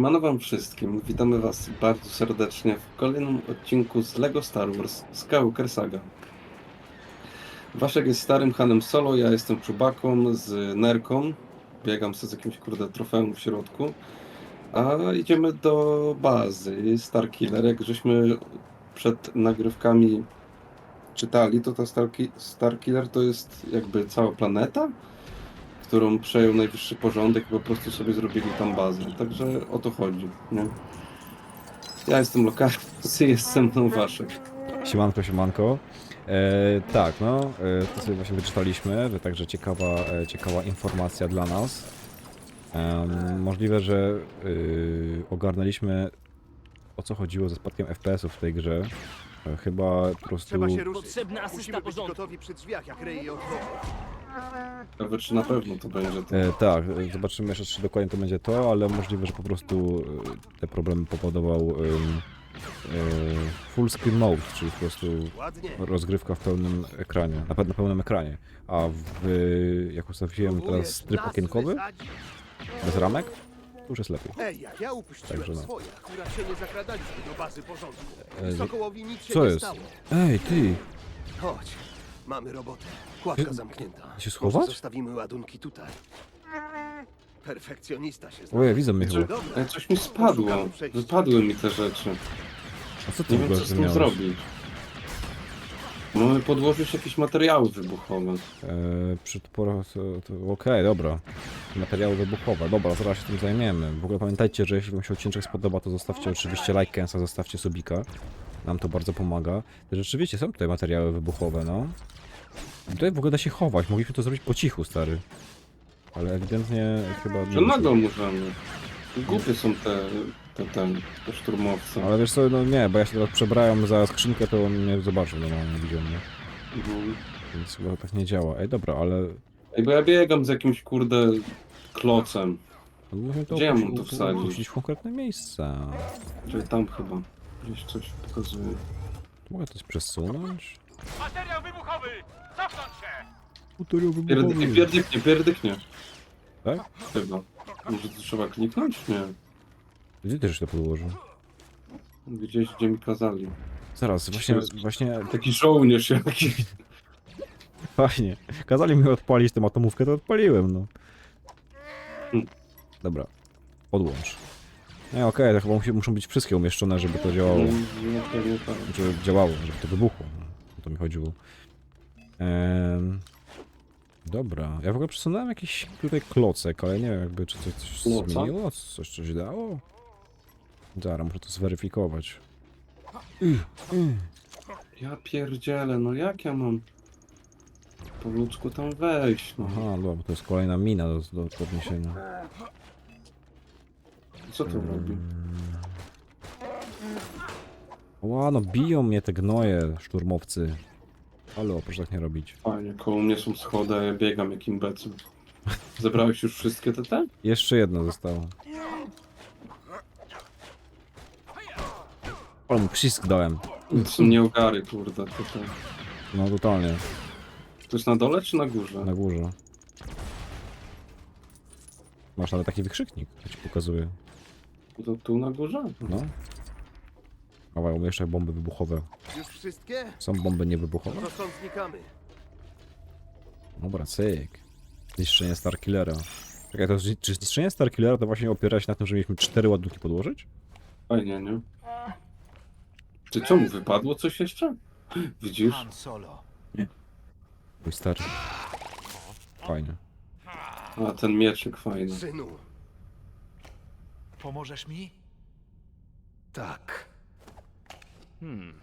Mano wam wszystkim, witamy was bardzo serdecznie w kolejnym odcinku z LEGO Star Wars Skywalker Saga. Waszek jest starym Hanem Solo, ja jestem Czubaką z Nerką. Biegam sobie z jakimś kurde trofeum w środku. A idziemy do bazy Starkiller. Jak żeśmy przed nagrywkami czytali, to ta Starki- Starkiller to jest jakby cała planeta, którą przejął najwyższy porządek i po prostu sobie zrobili tam bazę. Także o to chodzi, nie? Ja jestem lokalny, jest ze mną Waszek. Siemanko, siemanko. E, tak, no, e, to sobie właśnie wyczytaliśmy, że także ciekawa, e, ciekawa informacja dla nas. Em, możliwe, że y, ogarnęliśmy o co chodziło ze spadkiem FPS-ów w tej grze. E, chyba po prostu... Trzeba się ruszyć. Potrzebna asysta Musimy być porządku. gotowi przy drzwiach, jak Rey je otworzy. Ciekawe, czy na pewno to będzie to. E, tak, e, zobaczymy jeszcze, czy dokładnie to będzie to, ale możliwe, że po prostu e, te problemy powodował em, e, full screen mode, czyli po prostu Ładnie. rozgrywka w pełnym ekranie, na, pe- na pełnym ekranie, a w, jak ustawiłem teraz tryb okienkowy, bez ramek, to już jest lepiej. Ej, jak ja upuściłem Także no. swoje, akurat się nie zakradaliśmy do bazy porządku. E, Sokołowi nic się Co nie jest? stało. Ej, ty! Chodź, mamy robotę. Kładka zamknięta. się Może schować? zostawimy ładunki tutaj. Perfekcjonista się zna. Ojej, widzę mnie chyba. Dobra, coś mi spadło. Wypadły mi te rzeczy. A co ty Nie w wiem, ogóle co z tym miałeś? zrobić. Mamy podłożyć jakieś materiały wybuchowe. E, przy pora, to, to, Okej, dobra. Materiały wybuchowe. Dobra, zaraz się tym zajmiemy. W ogóle pamiętajcie, że jeśli wam się odcinek spodoba, to zostawcie oczywiście lajka, zostawcie subika. Nam to bardzo pomaga. Rzeczywiście są tutaj materiały wybuchowe, no. I Tutaj w ogóle da się chować. Mogliśmy to zrobić po cichu, stary. Ale ewidentnie chyba... nie Że nago możemy. Głupie są te, te, te, te szturmowce. Ale wiesz co, no nie, bo ja się teraz przebrałem za skrzynkę, to on mnie zobaczył, normalnie widział mnie. Mhm. Więc chyba tak nie działa. Ej, dobra, ale... Ej, bo ja biegam z jakimś kurde klocem. no Gdzie ja mam to wsadzić? w konkretne miejsca. Czyli tam chyba. Gdzieś coś pokazuje. Mogę to przesunąć? Materiał wybuchowy! Cofnąć się! Utory Pierdy, pierdyknie, pierdyknie. Tak? Chyba. Może to trzeba kliknąć? Nie. Gdzie też to podłożył? Gdzieś, gdzie mi kazali. Zaraz, właśnie, właśnie, Taki żołnierz jakiś. fajnie. Kazali mi odpalić tę atomówkę, to odpaliłem, no. Hmm. Dobra, odłącz. Nie, okej, to chyba musi, muszą być wszystkie umieszczone, żeby to działało. Żeby działało, żeby to wybuchło. no. O to mi chodziło. Dobra, ja w ogóle przesunąłem jakiś tutaj klocek, ale nie wiem jakby czy coś, coś Kloca? zmieniło, coś coś dało? Zaraz, muszę to zweryfikować. Ja pierdzielę, no jak ja mam po ludzku tam wejść, no. Aha, dobra, bo to jest kolejna mina do, do podniesienia. Co to robi? Ła, no biją mnie te gnoje, szturmowcy. Ale proszę tak nie robić. Fajnie, koło mnie są schody, a ja biegam jak imbecyl. Zebrałeś już wszystkie te te? Jeszcze jedno zostało. Ale mu przycisk dałem. To są nieogary, kurde, to, to. No totalnie, to jest na dole czy na górze? na górze. Masz nawet taki wykrzyknik, to ci pokazuje. To tu na górze? No. Dawaj, umieszczaj bomby wybuchowe. Już wszystkie? Są bomby niewybuchowe? To stąd znikamy. Dobra, cyk. Zniszczenie Starkillera. Czekaj, to zni- czy zniszczenie Starkillera to właśnie opiera się na tym, że mieliśmy cztery ładunki podłożyć? Fajnie, nie? Czy co mu wypadło coś jeszcze? Widzisz? Han Solo. Mój stary. Fajnie. A ten mieczyk fajny. Synu, Pomożesz mi? tak. Hmm.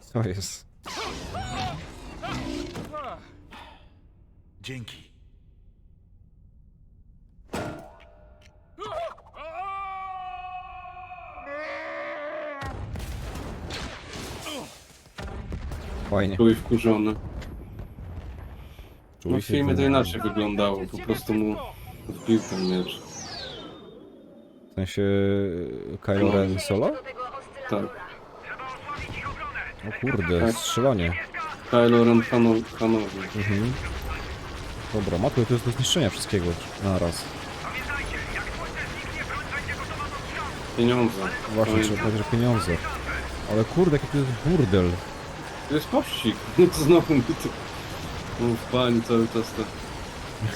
Co jest? Dzięki. Fajnie. Były wkurzony. No w filmie to inaczej wyglądało, po prostu mu wbił ten miecz. W sensie e, Kylo Ren solo? Tak. O kurde, strzelanie. Kylo Ren Hanowy. Mhm. Dobra, matko, to jest do zniszczenia wszystkiego na raz. Pieniądze. Właśnie, To trzeba powiedzieć, że pieniądze. Ale kurde, jaki to jest burdel. To jest pościg. Znowu mi tu... Mów pani cały czas ta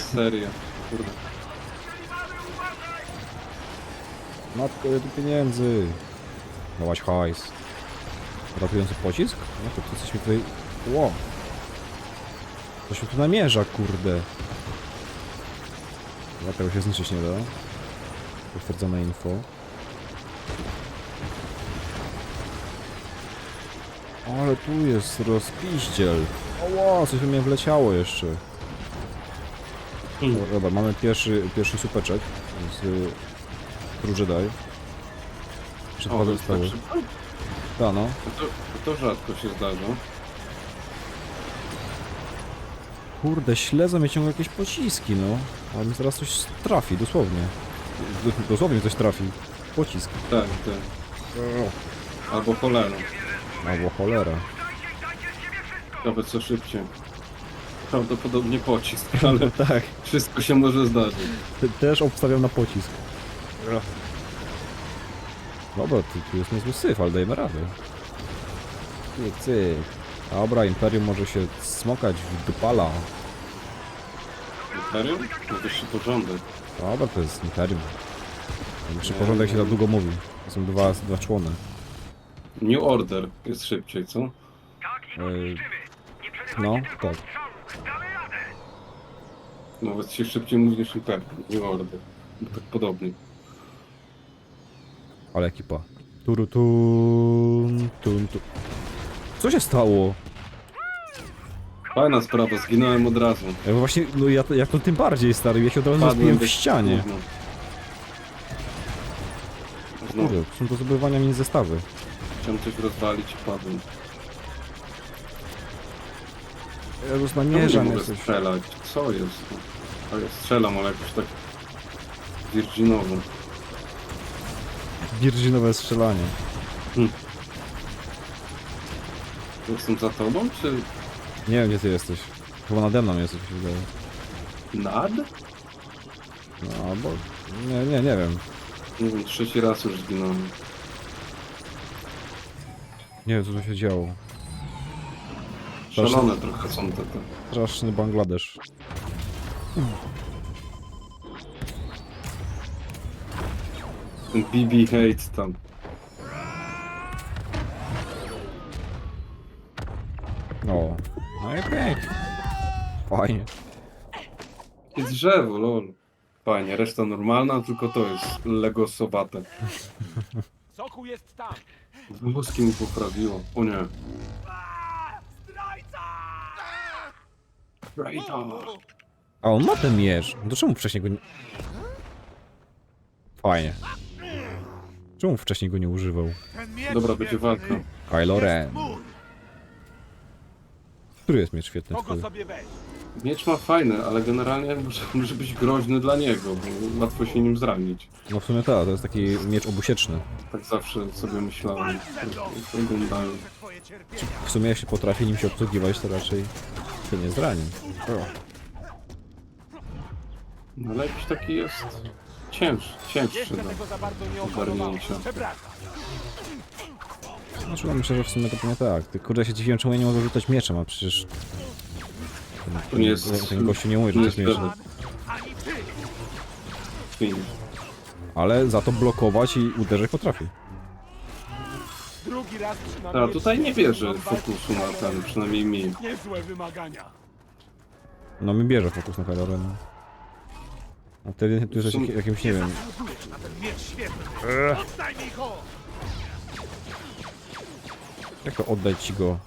seria. Kurde. Matko, ile tu pieniędzy. Dałaś hajs. Ratujący pocisk? No to, coś mi tutaj... Ło. Coś mi tu namierza, kurde. Chyba tego się zniszczyć nie da. Potwierdzone info. Ale tu jest rozpiździel. Oło, coś we mnie wleciało jeszcze. Hmm. Dobra, mamy pierwszy, pierwszy supeczek z y, to jest tak zostały. szybko? Ta no. To, to rzadko się zdarza. Kurde, śledzą mnie ciągle jakieś pociski, no. Ale mi zaraz coś trafi, dosłownie. D- Dosłownie coś trafi. Pocisk. Tak, tak. Albo cholera. Albo cholera. Nawet co szybciej. Prawdopodobnie pocisk, ale tak. wszystko się może zdarzyć. Te- Też obstawiam na pocisk. Dobra, tu, tu jest niezły syf, ale dajemy radę. Cyk, cyk. Dobra, Imperium może się smokać w dupala. Serio? Najwyższy porządek. Dobra, to jest Imperium. Czy porządek się za długo mówi. To są dwa, dwa człony. New Order jest szybciej, co? Ej, No, tak. Nawet się szybciej mówi niż Imperium. New Order. Tak podobnie. Ale ekipa. Turu tun, tun, tun. Co się stało? Fajna sprawa, zginąłem od razu. Ja właśnie, no ja jak to tym bardziej stary, ja się od razu zaspiłem w ścianie. gówno. Znowu Kurde, są do zdobywania mini zestawy. chciałem coś rozwalić i padłem. Ja już Czemu nie mogę jesteś. strzelać? Co jest? A ja strzelam, ale jakoś tak virginowo. Birdzinowe strzelanie. Jestem za tobą, czy Nie wiem gdzie ty jesteś. Chyba nade mną jesteś, mi się wydaje. nad? No albo... Nie, nie, nie wiem. Nie wiem, trzeci raz już zginąłem. Nie wiem co tu się działo. Szalone trochę są te, te. Straszny Bangladesz. Ten BB hate tam. O. No i pięknie. Fajnie. I drzewo, lol. Fajnie, reszta normalna, tylko to jest legosowate. Soku jest tam! Włoski mi poprawiło. O nie. Zdrajca! A on ma ten miecz. No to czemu wcześniej go nie... Fajnie. Czemu wcześniej go nie używał? Dobra, będzie walka. Kylo Ren. Który jest miecz świetny? Twój? Miecz ma fajny, ale generalnie może, może być groźny dla niego, bo łatwo się nim zranić. No w sumie tak, to jest taki miecz obusieczny. Tak zawsze sobie myślałem. jak Oglądałem. W sumie jeśli potrafi nim się obsługiwać, to raczej się nie zrani. No ale jakiś taki jest cięższy, cięższy. Jeszcze No. tego za bardzo nie Ogarnięcia. Przepraszam. Znaczy, no myślę, że w sumie to pewnie tak. Ty kurde, ja się dziwiłem, czemu ja nie mogę rzucać mieczem, a przecież... Ten, To nie jest- ten, gościu nie umie nie rzucać jest mieczem. Ani ty. Film. Ale za to blokować i uderzać potrafi. Drugi raz przynajmniej... A tutaj nie bierze fokusu na ten, przynajmniej mi. Niezłe wymagania. No mi bierze fokus na Kylo Ren. A wtedy tu jesteś jak- jakimś, nie wiem... Zasługujesz na ten miecz świetny. Oddaj mi go. Jak to oddać ci go?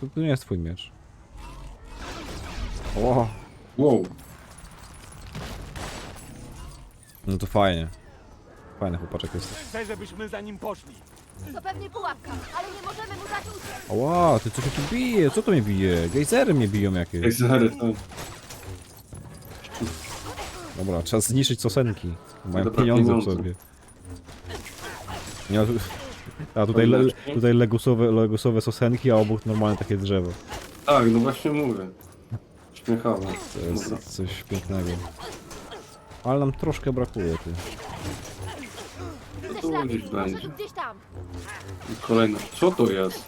To, to nie jest twój miecz. O, Wow, no to fajnie. Fajny chłopaczek jest. Chcę, żebyśmy za nim poszli. To pewnie pułapka, ale nie możemy mu dać uciec. Ła, ty co się tu bije? Co to mnie bije? Gejzery mnie biją jakieś. Gejzery, tak. Dobra, trzeba zniszczyć sosenki. Mają Dobra, pieniądze w pieniądze. sobie. Nie, a tu- a tutaj, le, tutaj legusowe, legusowe sosenki, a obok normalne takie drzewo. Tak, no właśnie mówię. Śmiechowo. To jest Dobra. coś pięknego. Ale nam troszkę brakuje, ty. To tu gdzieś będzie. tu gdzieś tam. I kolejne. Co to jest?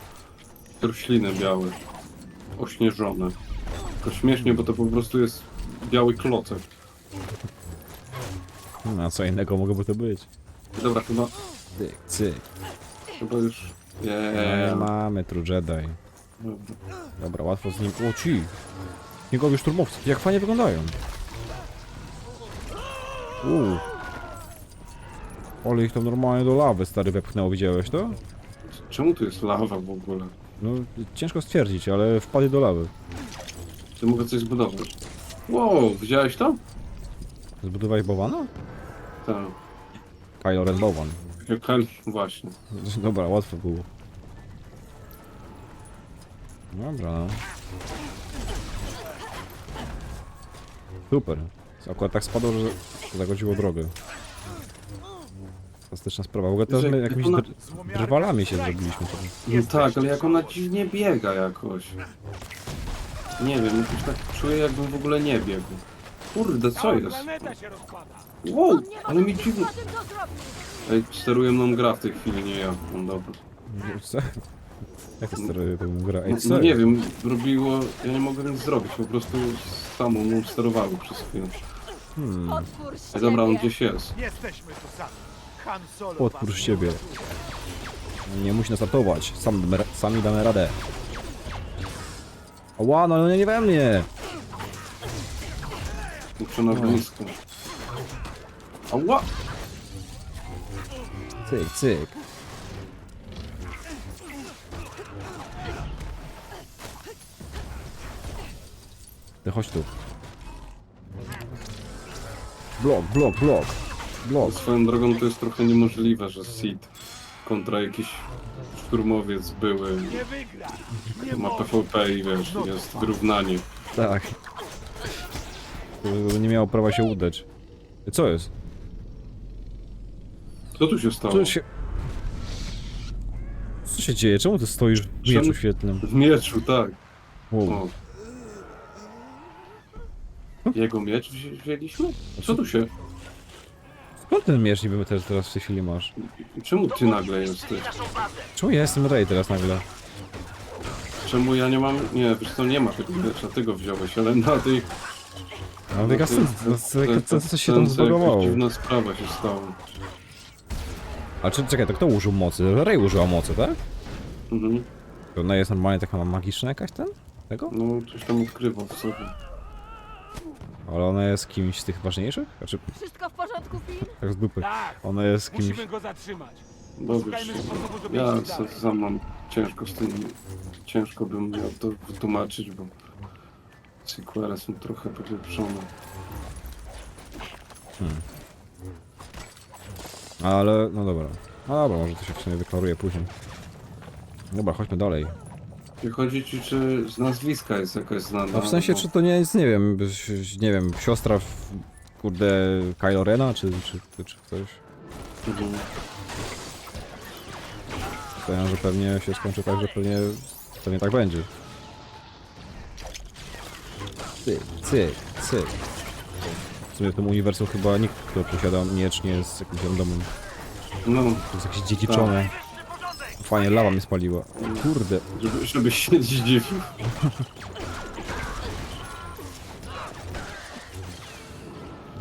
Rośliny białe. Ośnieżone. To śmiesznie, bo to po prostu jest biały klocek. Hmm, a co innego mogłoby to być? Dobra, chyba, Cyk, cyk. chyba już... Nie Yeah. mamy True Jedi. Dobra. Łatwo z nim... O, ci! Śniegowi szturmowcy, jak fajnie wyglądają. Uuu. Ale ich tam normalnie do lawy stary wepchnęło, widziałeś to? Czemu tu jest lawa w ogóle? No, ciężko stwierdzić, ale wpadli do lawy. Czy mogę coś zbudować? Wow, widziałeś to? Zbudowałeś bałwana? Tak. Kylo Ren bałwan. Jaka- Właśnie. Dobra, łatwo było. Dobra, no. Super. Akurat tak spadło, że zagodziło drogę. Fantastyczna sprawa. W ogóle Że- my jakimiś ona- dr drwalami się zrobiliśmy. No tak, ale jak ona dziwnie biega jakoś. Nie wiem, jakoś tak czuję jakbym w ogóle nie biegł. Kurde, co jest? planeta się. Wow, On nie ale mi nic dziwnie... tym. Ej, steruję mną gra w tej chwili, nie ja. No dobra. Co? Jak to steruje tą grę? Ej, No, co? no nie wiem, robiło... Ja nie mogę nic zrobić, po prostu samą mną sterowało przez chwilę. Hmm. Otwór Ej, dobra, on siebie. gdzieś jest. Jesteśmy tu sami. Han Solo Podpór was siebie. Nie musi nas ratować. Sam, damy ra- sami damy radę. Ła, no nie we mnie! Muszę na blisko. Ała! Cyk, cyk. Ty chodź tu. Blok, blok, blok. Blok. Swoją drogą to jest trochę niemożliwe, że Seed kontra jakiś szturmowiec były. Nie wygra. Nie Ma. PvP i wiesz, jest wyrównanie. Tak. Nie miało prawa się udać. Co jest? Co tu się stało? Co się... Co się dzieje? Czemu ty stoisz w Czemu- mieczu świetlnym? W mieczu, tak. Wow. O. Jego miecz wzi- wzięliśmy? Co tu się... Skąd ten miecz niby teraz, teraz w tej chwili masz? Czemu ty nagle jesteś? Czemu ja jestem Rey teraz nagle? Czemu ja nie mam... Nie, wiesz co, nie ma tego miecza, tego wziąłeś, ale na tej... No na jaka tej- scena, co, co się scence tam zbagowało? dziwna sprawa się stała. A czy, czekaj, to kto użył mocy? Rey użyła mocy, tak? Mhm. To ona jest normalnie taka magiczna jakaś ten? Tego? No, coś tam ukrywał w sobie. Ale ona jest kimś z tych ważniejszych? Znaczy, Wszystko w porządku, Finn? tak z dupy. Tak. Ona jest kimś... Musimy go zatrzymać. Bo wiesz, Szukajmy sposobu, żeby ja iść dalej. sa- sam mam ciężko z tym... Ciężko bym miał to wytłumaczyć, bo... Sequele są trochę polepszone. Ale, no dobra. No dobra, może to się w sumie wyklaruje później. Dobra, chodźmy dalej. I chodzi ci, czy z nazwiska jest jakaś znana? No w sensie, czy to nie jest, nie wiem, nie wiem, siostra, w, kurde, Kylo Rena, czy, czy, czy ktoś? Mhm. Że pewnie się skończy tak, że pewnie, pewnie tak będzie. Cyk, cyk, cyk. W sumie w tym uniwersum chyba nikt, kto posiada miecz, nie jest jakimś randomem. No, To jest jakieś dziedziczone. Fajnie, lawa mnie spaliła. Kurde. żeby, żeby się zdziwił.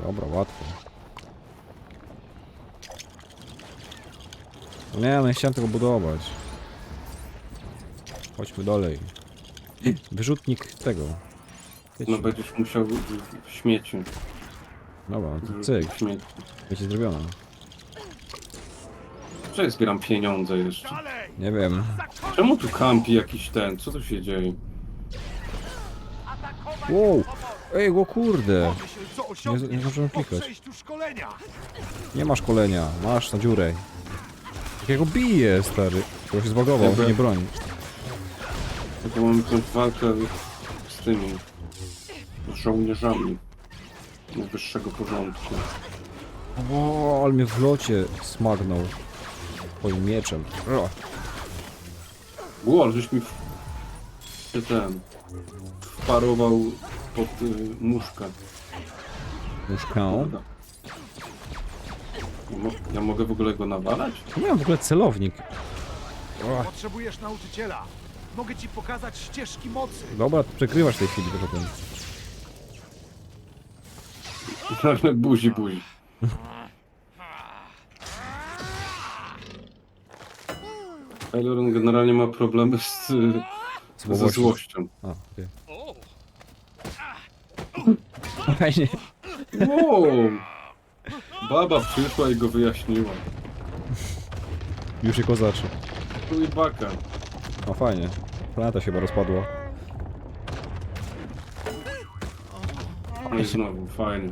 Dobra, łatwo. Nie, no nie chciałem tego budować. Chodźmy dalej. Wyrzutnik tego. No będziesz musiał w- w śmieci. Dobra, no to cyk, w śmieci. wiecie zrobione. Czy zbieram pieniądze jeszcze? Dalej! Nie wiem. Czemu tu kampi jakiś ten? Co tu się dzieje? Wow! Ej, o kurde! Pomyśl, co Nie, osiągniesz nie zdążyłem po klikać. przejściu szkolenia. Nie ma szkolenia, masz na dziurę. Jakiego bije, stary. To się zbagował, Dobra. nie broni. Taką mamy tę walkę z tymi żołnierzami najwyższego porządku. O, ale mnie w locie smagnął. Swoim mieczem. O, ale żeś mi w... się ten wparował pod y, muszkę. Nóżkę. Prawda? Ja, mo ja mogę w ogóle go nawalać? Nie mam w ogóle celownik. O, Potrzebujesz nauczyciela. Mogę ci pokazać ścieżki mocy. dobra, przekrywasz w tej chwili ten. Nagle buzi, buzi. Aileron generalnie ma problemy z, ze złością. A, okej. Fajnie. Wow! Baba przyszła i go wyjaśniła. Już je kozaczy. Tu i baka. No fajnie. Planeta się chyba rozpadła. No i znowu, fajnie.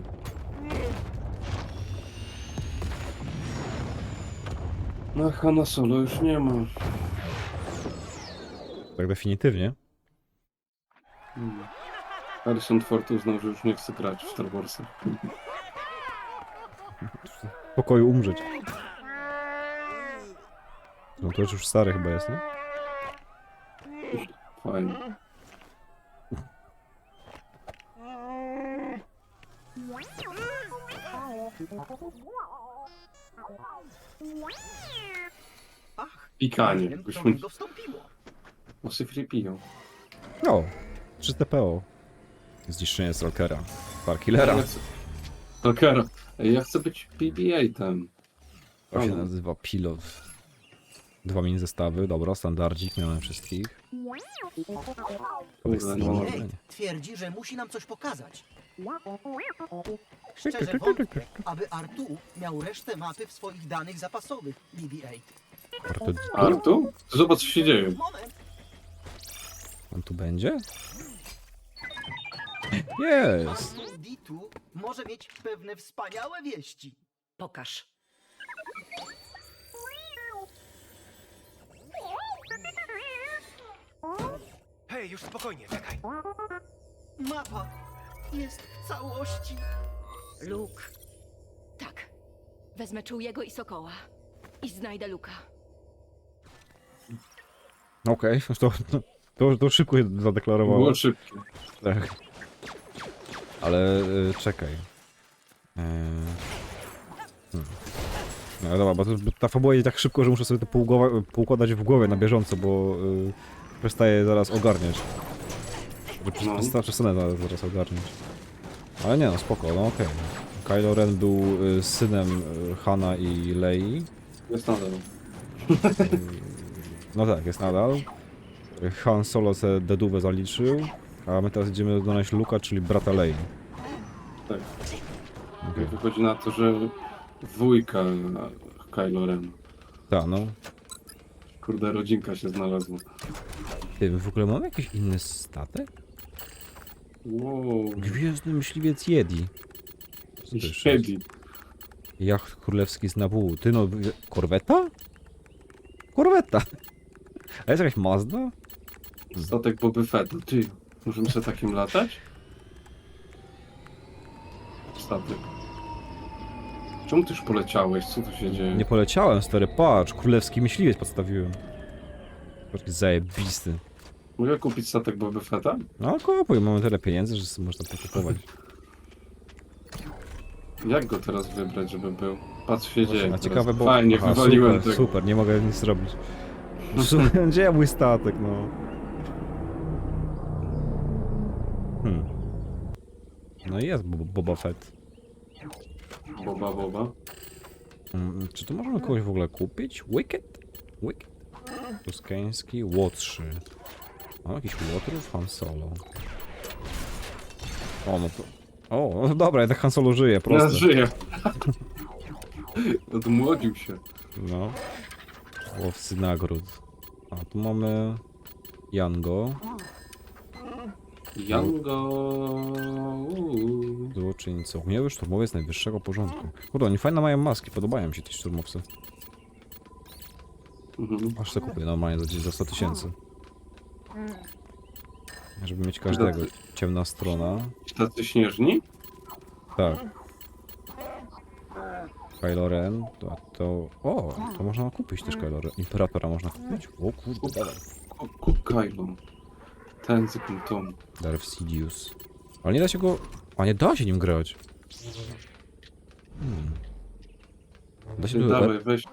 No, Hanna Solo już nie ma. Tak definitywnie. Hmm. Harrison Ford uznał, że już nie chce grać w Star Warsach. W pokoju umrzeć. No to już stary chyba jest, nie? Fajnie. Ach, Pikanie. wiem, co Byśmy wstąpiło. Osyfry piją. O, 300 PO. Zniszczenie Stalkera. Parkillera. Ja chcę- Stalkera. Ej, Ja chcę być BB-8. To się nazywa pilot. Dwa mini zestawy, dobra, standardzik, miałem wszystkich. Kurde, no. Ładnie. Kate twierdzi, że musi nam coś pokazać. Szczerze wątpię, aby Artu miał resztę mapy w swoich danych zapasowych, BB-8. Warto Artu? Zobacz, co się dzieje. Moment, On tu będzie? Jest! Artu D2 może mieć pewne wspaniałe wieści. Pokaż. Hej, już spokojnie, czekaj. Mapa jest w całości. Luke. Tak. Wezmę Czułego i Sokoła. I znajdę Luka. Okej, to, to, to szybko się zadeklarowało. Było szybkie. Tak. Ale y, czekaj. Eee, hmm. No dobra, bo, to, ta fabuła idzie tak szybko, że muszę sobie to pougłowa- poukładać w głowie na bieżąco, bo y, przestaję zaraz ogarniać. No. przesta- Przestanę zaraz, ogarniać. Ale nie no, spoko, no okej. Kylo Ren był y, synem y, Hana i Lei. Jest nadal. No tak, jest nadal. Han Solo se dedówę zaliczył, a my teraz idziemy donaleźć Luka, czyli brata Lei. Tak. Okej. Wychodzi na to, że wujka Kylo Ren. Tak, no. Kurde, rodzinka się znalazła. Ty, my w ogóle mamy jakiś inny statek? Wow. Gwiezdny myśliwiec Jedi. Siedzi. Jacht królewski z Nabu. Ty no, korweta? Korweta. A jest jakaś Mazda? Statek Boby Fetta. Ty, możemy sobie takim latać? Statek. Czemu ty już poleciałeś? Co tu się dzieje? Nie poleciałem, stary, patrz, królewski myśliwiec podstawiłem. Taki zajebisty. Mogę kupić statek Boby Fetta? No kupuj, mamy tyle pieniędzy, że sobie można to kupować. Jak go teraz wybrać, żeby był? Patrz, się dzieje. A teraz. ciekawe, bo... Fajnie, Aha, wywaliłem super, tego. super, nie mogę nic zrobić. Super, Gdzie ja mój statek, no? Hmm. No i jest Bo- Boba Fett. Boba, boba. Mm, czy tu możemy kogoś w ogóle kupić? Wicked? Wicked? Tuskański, Łotrzy. Mam jakiś Łotrów? Han Solo. O, no to... O, no dobra, jednak Han Solo żyje, Ja proste. żyję. Odmłodził się. No. Łowcy nagród. A tu mamy... Jango. Jango. Złoczyńcą. Miały szturmowiec najwyższego porządku. Kurde, oni fajne mają maski, podobają mi się ci szturmowcy. Mhm. Aż to kupię normalnie za, za 100 tysięcy. Żeby mieć każdego. Ciemna strona. Tacy śnieżni? Tak. Kylo Ren. To, to... O, to można kupić też Kylo Ren. Imperatora można kupić? O kurde, dawaj. Ku- Kup Kylo. Ten z Tom. Darth Sidious. Ale nie da się go... A nie da się nim grać. Hmm. Da się dawaj, weź.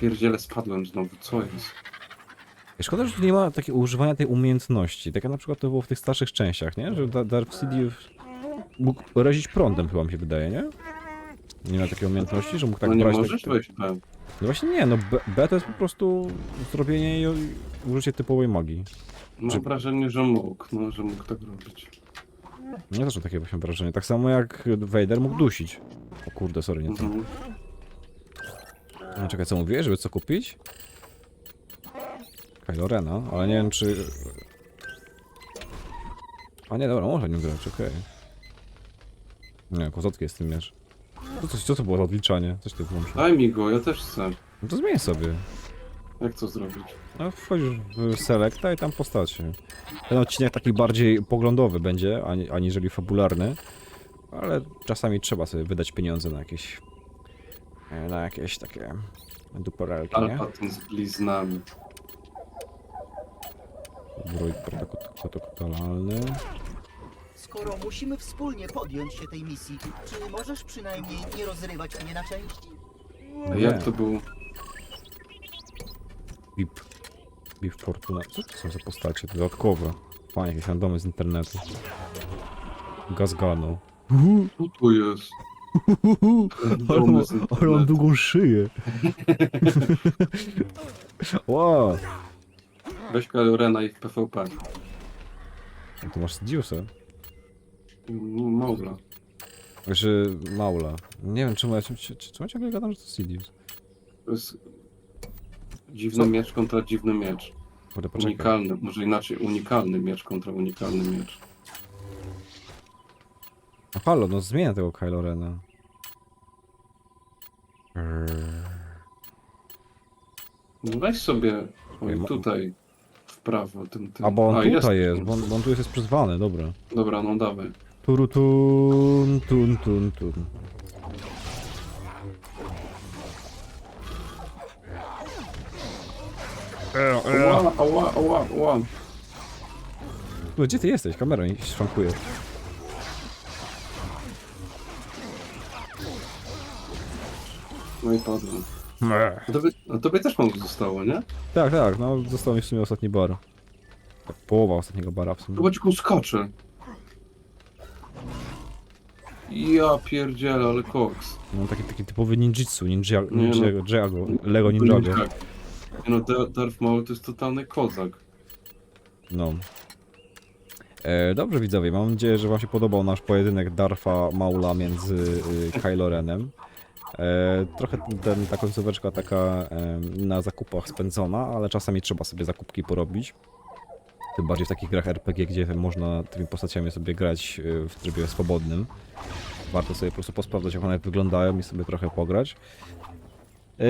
Pierdziele, spadłem znowu, co jest? Szkoda, że tu nie ma takiego używania tej umiejętności. Tak jak na przykład to było w tych starszych częściach, nie? Że Da- Darth Sidious mógł razić prądem, chyba mi się wydaje, nie? Nie ma takiej umiejętności, że mógł tak no nie brać... możesz tak, wejść B. No właśnie nie, no B, B to jest po prostu zrobienie i użycie typowej magii. Mam Czy- wrażenie, że mógł, no, że mógł tak robić. Nie też mam takie właśnie wrażenie. Tak samo jak Vader mógł dusić. O kurde, sorry, nie to. Mhm. No, czekaj, co mówiłeś, żeby co kupić? Kylo Rena, ale nie wiem czy... A nie, dobra, można nim grać, okej. Nie, kozotki jest ten miecz. Co, co, co to było za odliczanie? Coś ty włączył. Daj mi go, ja też chcę. No to zmień sobie. Jak to zrobić? No wchodzisz w Selecta i tam postacie. Ten odcinek taki bardziej poglądowy będzie, ani, aniżeli fabularny. Ale czasami trzeba sobie wydać pieniądze na jakieś... Na jakieś takie... Duperelki, nie? Alpatin z bliznami. Droid protokolalny. Skoro musimy wspólnie podjąć się tej misji, czy możesz przynajmniej nie rozrywać mnie na części? A Nie. jak to był? Bip. Bip Fortuna. Co to są za postacie dodatkowe? Fajnie, jakieś randomy z internetu. Gazgano. Co tu jest? Domy z internetu. długą szyję. wow. Weź Kylo Rena i w PvP. No To masz Sidiousa. M- Mogla. Znaczy, Maula. Nie wiem, czemu ja, czemu, czemu ciągle gadam, że to Sidious. To jest dziwny miecz kontra dziwny miecz. Kurde, poczekaj. Unikalny, może inaczej, unikalny miecz kontra unikalny miecz. No halo, no zmienia tego Kylo Rena. No weź sobie, oj, ma- tutaj, prawo, tym, tym. A bo on A, tutaj jest, bo on, bo on tu jest, jest przyzwany, dobra. Dobra, no dawaj. Turutun, tun, tun, tun. Ła, ła, ła, ła. No, gdzie ty jesteś? Kamera mi szwankuje. No i padłem. A tobie, tobie też mało zostało, nie? Tak, tak, no został mi w sumie ostatni bar. Tak, połowa ostatniego bara w sumie. Zobacz, jak skacze. Ja pierdzielę, ale koks. No taki, taki typowy ninjitsu, ninja, no. Ninjago, Lego Ninjago. Tak. Nie no, Da- Darth Maul to jest totalny kozak. No. E, dobrze widzowie, mam nadzieję, że wam się podobał nasz pojedynek Darfa Maula między y, Kylo Renem. E, trochę ten, ta końcóweczka taka e, na zakupach spędzona, ale czasami trzeba sobie zakupki porobić. Tym bardziej w takich grach RPG, gdzie można tymi postaciami sobie grać y, w trybie swobodnym. Warto sobie po prostu posprawdzać, jak one wyglądają i sobie trochę pograć. Yy,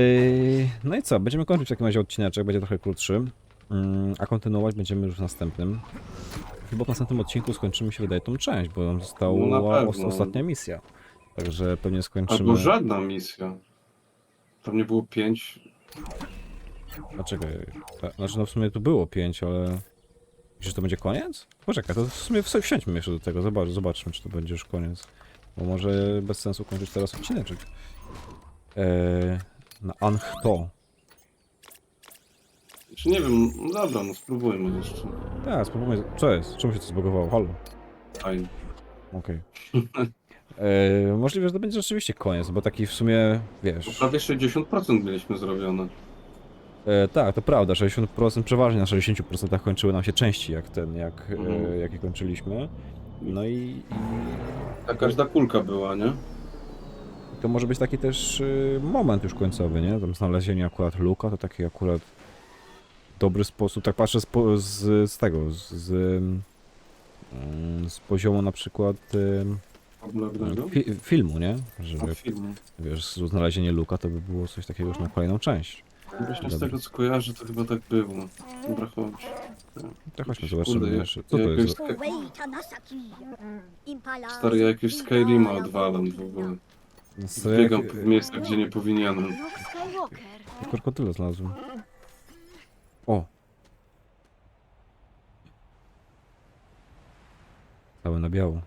no i co, będziemy kończyć w takim razie odcineczek, będzie trochę krótszy. Mm, A kontynuować będziemy już w następnym. Chyba w następnym odcinku skończymy się wydaje tą część, bo nam została No ostatnia misja. Także pewnie skończymy. Albo żadna misja. Tam nie było pięć. A czekaj, ta- znaczy no w sumie tu było pięć, ale... Myślisz, że to będzie koniec? Poczekaj, to w sumie wsi- wsiądźmy jeszcze do tego, zobacz, zobaczmy czy to będzie już koniec. Bo może bez sensu kończyć teraz odcineczek. Eee, na Anchto. Czy nie wiem, no dobra, no spróbujmy jeszcze. Tak, spróbujmy. Co jest? Czemu się to zbugowało? Halo? Fajnie. Okej. E, możliwe, że to będzie rzeczywiście koniec, bo taki w sumie, wiesz... prawie 60% mieliśmy zrobione. E, tak, to prawda, 60%, przeważnie na 60% kończyły nam się części, jak ten, jak, Mhm. e, jakie kończyliśmy. No i, i Ta każda kulka była, nie? to może być taki też e, moment już końcowy, nie? Tam znalezienie akurat luka, to taki akurat dobry sposób, tak patrzę z, po- z, z tego, z, z, mm, z poziomu na przykład. Fi, filmu, nie? Żeby filmu. wiesz, znalezienie luka to by było coś takiego już na kolejną część. Właśnie z tego co kojarzę, to chyba tak było. Dobra, chodź. To chodźmy, zobaczymy jeszcze. Co to jest? Stary, ja jakiegoś Skyrima odwalam w ogóle. Jak... Biegam w miejscach, gdzie nie powinienem. Krokodyla znalazłem. O! Całe na biało.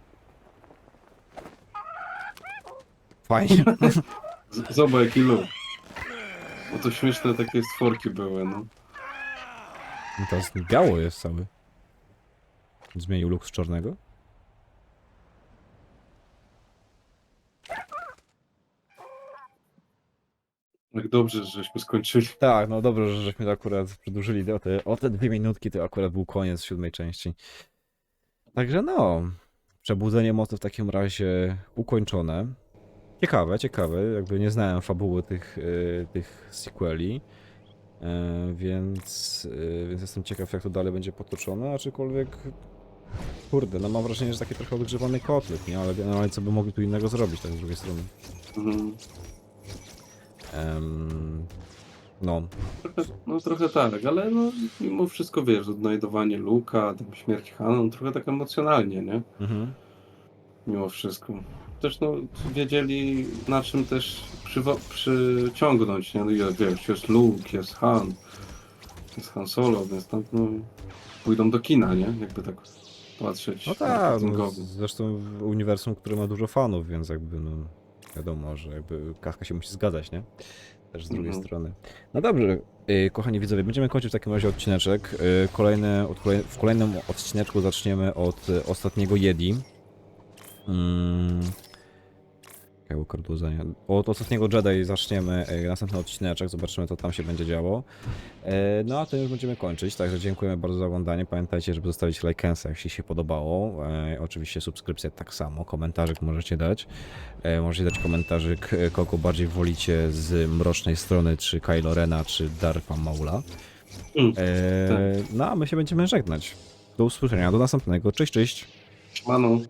Fajnie. Z- Zobacz jaki luk. Bo to śmieszne takie stworki były, no. No teraz biało jest cały. Zmienił look z czarnego? Jak dobrze, żeśmy skończyli. Tak, no dobrze, że żeśmy to akurat przedłużyli o te, o te dwie minutki, to akurat był koniec siódmej części. Także no, przebudzenie mocy w takim razie ukończone. Ciekawe, ciekawe, jakby nie znałem fabuły tych, y, tych sequeli, y, więc, y, więc jestem ciekaw jak to dalej będzie potoczone, aczkolwiek kurde, no mam wrażenie, że taki trochę odgrzewany kotlet, nie? Ale generalnie co by mogli tu innego zrobić, tak z drugiej strony. Mhm. Em, no, Trochę, no trochę tak, ale no mimo wszystko wiesz, odnajdowanie Luka, tam śmierć Hanon, trochę tak emocjonalnie, nie? mhm. Mimo wszystko. Też no wiedzieli na czym też przywo- przyciągnąć, nie? No i wiesz, jest Luke, jest Han, jest Han Solo, więc tam no pójdą do kina, nie? Jakby tak patrzeć No tak, no, marketingowo. zresztą w uniwersum, które ma dużo fanów, więc jakby no wiadomo, że jakby kawka się musi zgadzać, nie? Też z drugiej Mhm. strony. No dobrze, y, kochani widzowie, będziemy kończyć w takim razie odcineczek. Y, Kolejne, od kolej, w kolejnym odcineczku zaczniemy od y, ostatniego Jedi. Mm. Jakiego karduzania? Od ostatniego Jedi zaczniemy y, następny odcineczek, zobaczymy co tam się będzie działo. E, No a to już będziemy kończyć, także dziękujemy bardzo za oglądanie. Pamiętajcie, żeby zostawić lajkensa, jeśli się podobało. E, oczywiście subskrypcję tak samo, komentarzyk możecie dać. E, możecie dać komentarzyk, e, kogo bardziej wolicie z Mrocznej Strony, czy Kylo Rena, czy Darfa Maula. Mm, E, no a my się będziemy żegnać. Do usłyszenia, do następnego. Cześć, cześć. Manu.